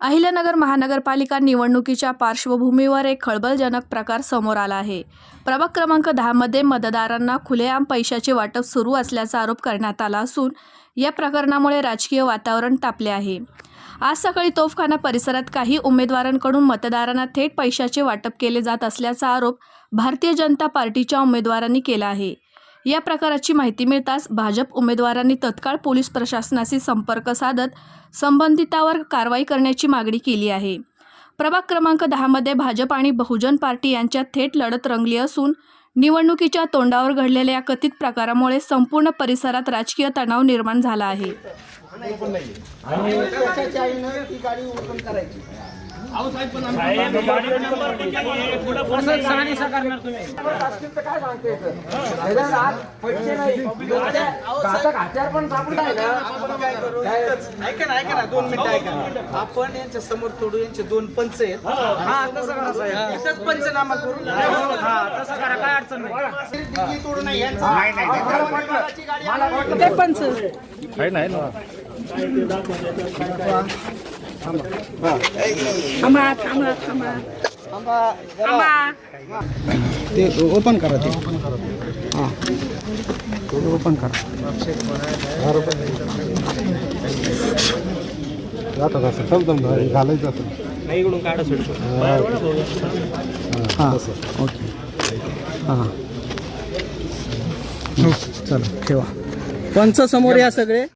अहिल्यानगर महानगरपालिका निवडणुकीच्या पार्श्वभूमीवर एक खळबळजनक प्रकार समोर आला आहे. प्रभाग क्रमांक दहामध्ये मतदारांना खुलेआम पैशाचे वाटप सुरू असल्याचा आरोप करण्यात आला असून या प्रकरणामुळे राजकीय वातावरण तापले आहे. आज सकाळी तोफखाना परिसरात काही उमेदवारांकडून मतदारांना थेट पैशाचे वाटप केले जात असल्याचा आरोप भारतीय जनता पार्टीच्या उमेदवारांनी केला आहे. या प्रकाराची माहिती मिळताच भाजप उमेदवारांनी तत्काळ पोलीस प्रशासनाशी संपर्क साधत संबंधितावर कारवाई करण्याची मागणी केली आहे. प्रभाग क्रमांक दहामध्ये भाजप आणि बहुजन पार्टी यांच्यात थेट लढत रंगली असून निवडणुकीच्या तोंडावर घडलेल्या या कथित प्रकारामुळे संपूर्ण परिसरात राजकीय तणाव निर्माण झाला आहे. काय सांगते पैसे नाही. हत्यार पण सापडत आहे ना. ऐका ना ऐका ना दोन मिनिटं ऐका आपण यांच्या समोर तोडू यांचे दोन पंच आहेत. हा. तसं करा साहेब. इथंच पंचनामा करू हा. तसं करा काय अडचण नाही. तोडू नाही यांचं मला ते ओपन करा ते हां ओपन करा जातात असं चलतं घालायचं असं हां ओके हां चला ठेवा पंच समोर या सगळे